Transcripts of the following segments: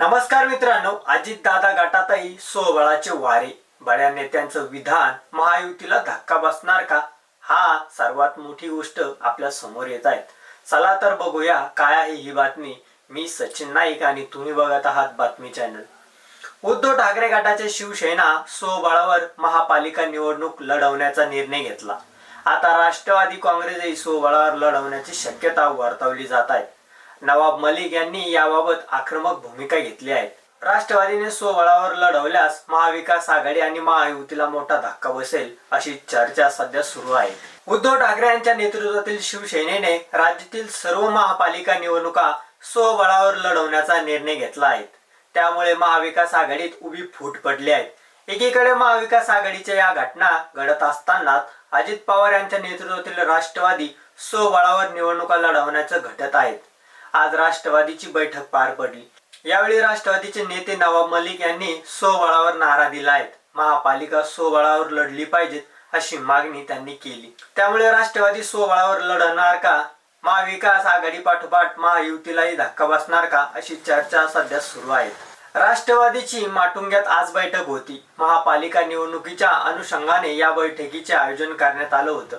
नमस्कार मित्रांनो अजित दादा गटातही सोबळाचे वारे. बड्या नेत्यांचं विधान महायुतीला धक्का बसणार का? हा सर्वात मोठी गोष्ट आपल्यासमोर येत आहेत चला तर बघूया काय आहे ही बातमी. मी सचिन नाईक आणि तुम्ही बघत आहात बातमी चॅनल. उद्धव ठाकरे गटाचे शिवसेना स्वबळावर महापालिका निवडणूक लढवण्याचा निर्णय घेतला. आता राष्ट्रवादी काँग्रेसही स्वबळावर लढवण्याची शक्यता वर्तवली जात आहे. नवाब मलिक यांनी याबाबत आक्रमक भूमिका घेतली आहे. राष्ट्रवादीने स्वबळावर लढवल्यास महाविकास आघाडी आणि महायुतीला मोठा धक्का बसेल अशी चर्चा सध्या सुरू आहे. उद्धव ठाकरे यांच्या नेतृत्वातील शिवसेनेने राज्यातील सर्व महापालिका निवडणुका स्वबळावर लढवण्याचा निर्णय घेतला आहे. त्यामुळे महाविकास आघाडीत उभी फूट पडली आहे. एकीकडे महाविकास आघाडीच्या या घटना घडत असताना अजित पवार यांच्या नेतृत्वातील राष्ट्रवादी स्वबळावर निवडणुका लढवण्याचं घटत आहेत आज राष्ट्रवादीची बैठक पार पडली. यावेळी राष्ट्रवादीचे नेते नवाब मलिक यांनी स्वबळावर नारा दिला आहे. महापालिका स्वबळावर लढली पाहिजेत अशी मागणी त्यांनी केली. त्यामुळे राष्ट्रवादी स्वबळावर लढणार का? महाविकास आघाडी पाठोपाठ महायुतीलाही धक्का बसणार का? अशी चर्चा सध्या सुरू आहे. राष्ट्रवादीची माटुंग्यात आज बैठक होती. महापालिका निवडणुकीच्या अनुषंगाने या बैठकीचे आयोजन करण्यात आलं होतं.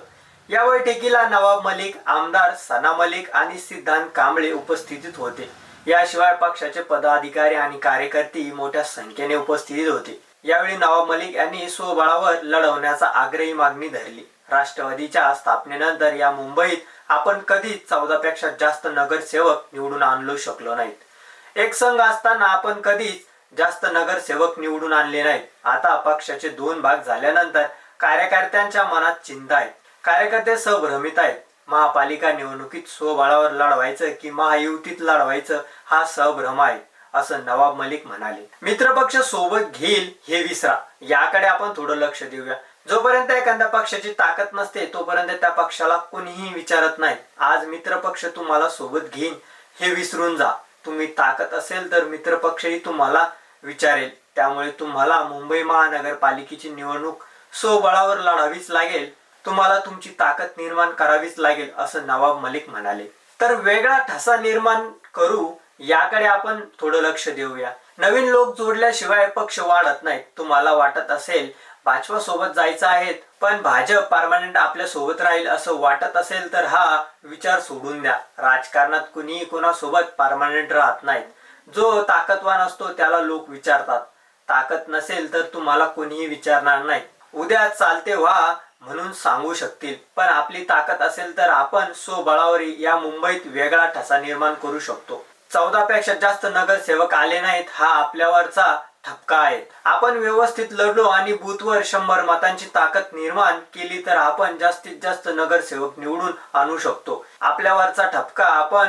या बैठकीला नवाब मलिक आमदार सना मलिक आणि सिद्धांत कांबळे उपस्थितीत होते. याशिवाय पक्षाचे पदाधिकारी आणि कार्यकर्ते मोठ्या संख्येने उपस्थित होते. यावेळी नवाब मलिक यांनी स्वबळावर लढवण्याचा आग्रही मागणी धरली. राष्ट्रवादीच्या स्थापनेनंतर या मुंबईत आपण कधीच चौदा पेक्षा जास्त नगरसेवक निवडून आणलो शकलो नाहीत. एक संघ असताना आपण कधीच जास्त नगरसेवक निवडून आणले नाहीत. आता पक्षाचे दोन भाग झाल्यानंतर कार्यकर्त्यांच्या मनात चिंता आहे. कार्यकर्ते संभ्रमित आहेत. महापालिका निवडणुकीत स्वबळावर लढवायचं की महायुतीत लढवायचं हा संभ्रम आहे असं नवाब मलिक म्हणाले. मित्रपक्ष सोबत घेईल हे विसरा. याकडे आपण थोडं लक्ष देऊया. जोपर्यंत एखाद्या पक्षाची ताकद नसते तोपर्यंत त्या पक्षाला कोणीही विचारत नाही. आज मित्रपक्ष तुम्हाला सोबत घेईन हे विसरून जा. तुम्ही ताकद असेल तर मित्रपक्षही तुम्हाला विचारेल. त्यामुळे तुम्हाला मुंबई महानगरपालिकेची निवडणूक स्वबळावर लढावीच लागेल. तुम्हाला तुमची ताकद निर्माण करावीच लागेल असं नवाब मलिक म्हणाले. तर वेगळा ठसा निर्माण करू याकडे आपण थोडं लक्ष देऊया. नवीन लोक जोडल्याशिवाय पक्ष वाढत नाहीत. तुम्हाला वाटत असेल भाजपा सोबत जायचं आहे पण भाजप परमानंट आपल्यासोबत राहील असं वाटत असेल तर हा विचार सोडून द्या. राजकारणात कुणीही कोणासोबत परमानंट राहत नाहीत. जो ताकदवान असतो त्याला लोक विचारतात. ताकद नसेल तर तुम्हाला कोणीही विचारणार नाही उद्या चालते व्हा म्हणून सांगू शकतील. पण आपली ताकद असेल तर आपण स्वबळावर या मुंबईत वेगळा ठसा निर्माण करू शकतो. चौदा पेक्षा जास्त नगरसेवक आले नाहीत हा आपल्यावरचा ठपका आहे. आपण व्यवस्थित लढलो आणि बूथवर शंभर मतांची ताकद निर्माण केली तर आपण जास्तीत जास्त नगरसेवक निवडून आणू शकतो. आपल्यावरचा ठपका आपण